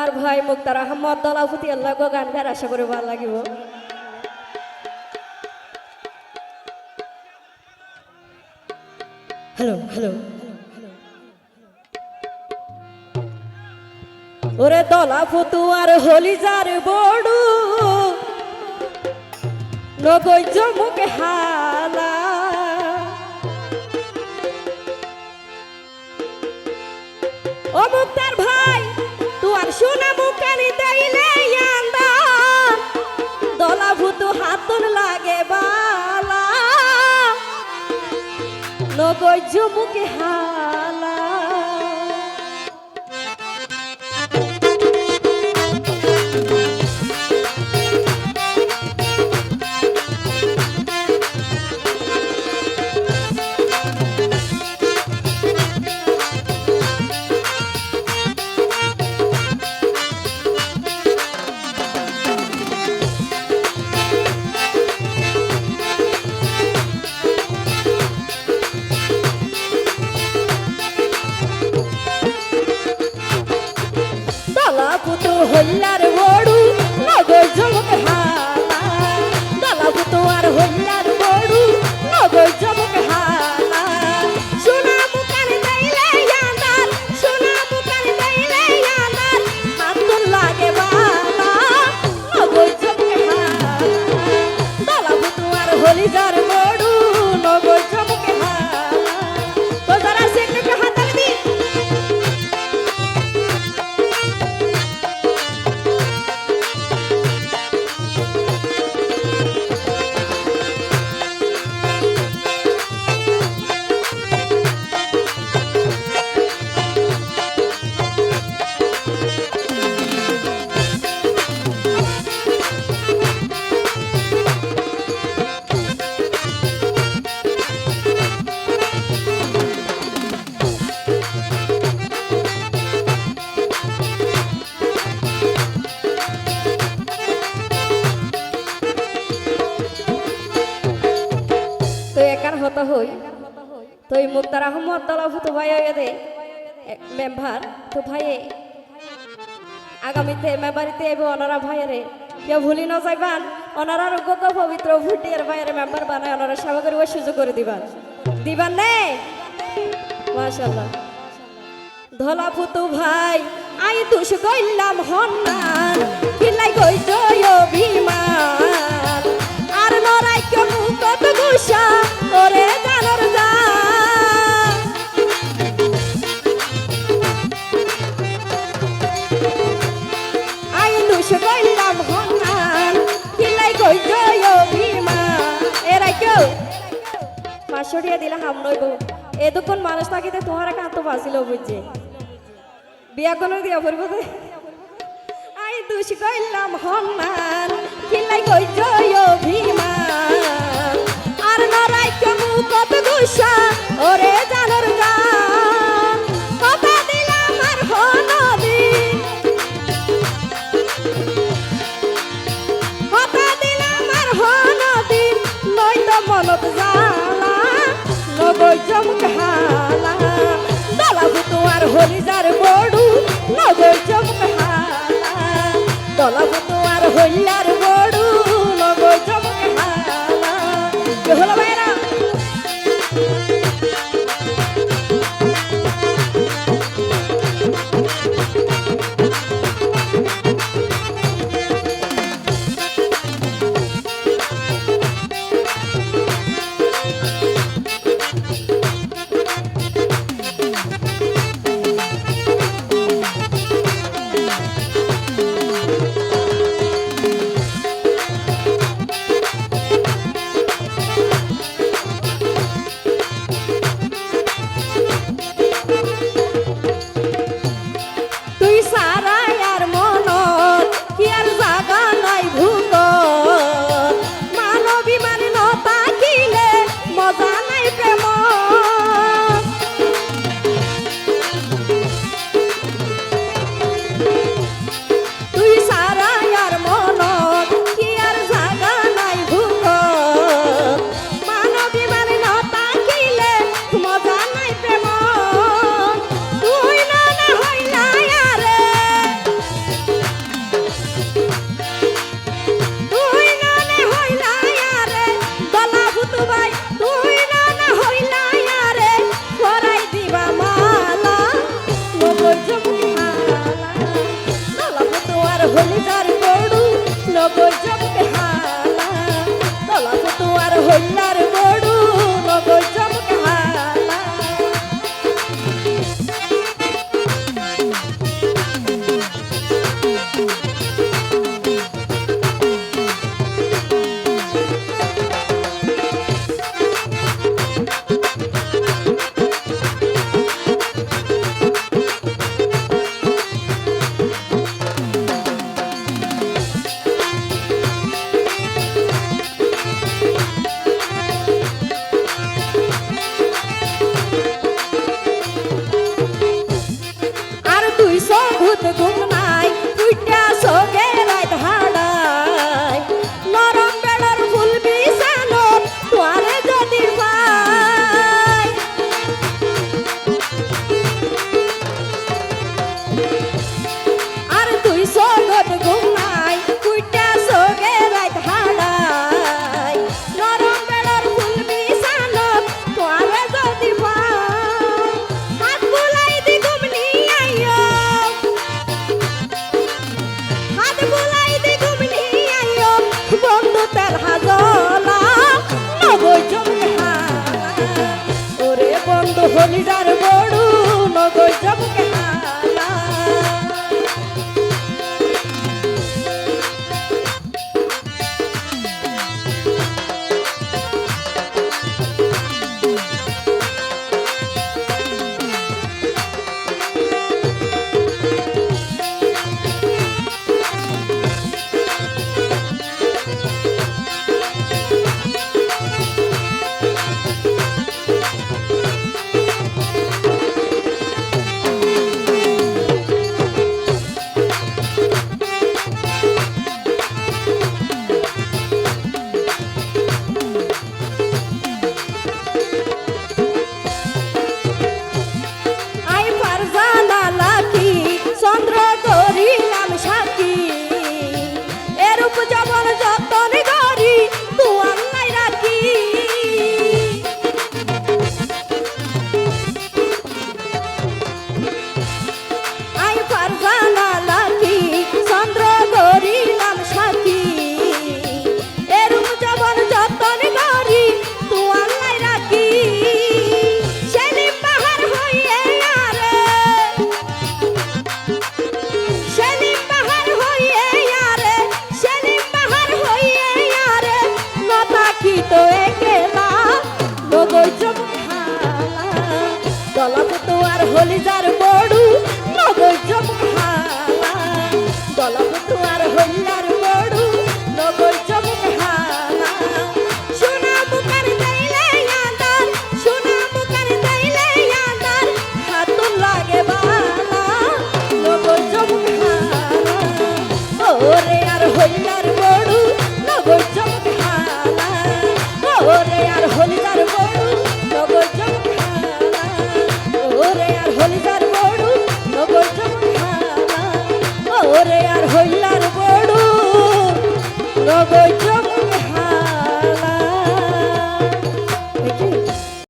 আর ভাই মুক্তার আহমদ দলাফুতি আল্লাহ গান গার আশা করি ভালো লাগিব। Hello hello. ওরে দলা ফুতু আর হলিজার বড়ু নগৈ জমুকে হালা। ও নগৈ জমুকে হালা হতা হই। তো এই মুক্তার আহমদ দলাভূত ভাই দে মেম্বার তো ভাই আগামীতে মেম্বারিতে এবো অনারা ভাইয়েরে কেউ ভুলি ন যাইবান অনারার গত পবিত্র ভুটিয়ার ভাইয়ের মেম্বার বানায় অনারা সেবা করিব সুযোগ করে দিবান দিবান নে? মাশাল্লাহ ধলা ফুতু ভাই, আই দুষ গইলাম হন্নান। টাকা দিলে হাম নইব। এতক্ষণ মানুষ থাকিতে তোমার কান্ত বাঁচিল বুঝছে। বিয়া কোনো দিয়া পড়ব আই দুষ কইলাম হন্নান কিলাই কই জয় অভিমান। আর নরাই কেমু কত গুসা ওরে জানর গান কথা দিলাম আর মনত জালা নগৈ জমক হালা দলা ভুতু আর হলিজার বড়ু নগৈ জমক হালা দলা ভুতু আর হইলার বড়ু নগৈ জমক সবুজ যার বড়ু মগজ জমকে আলা solidário.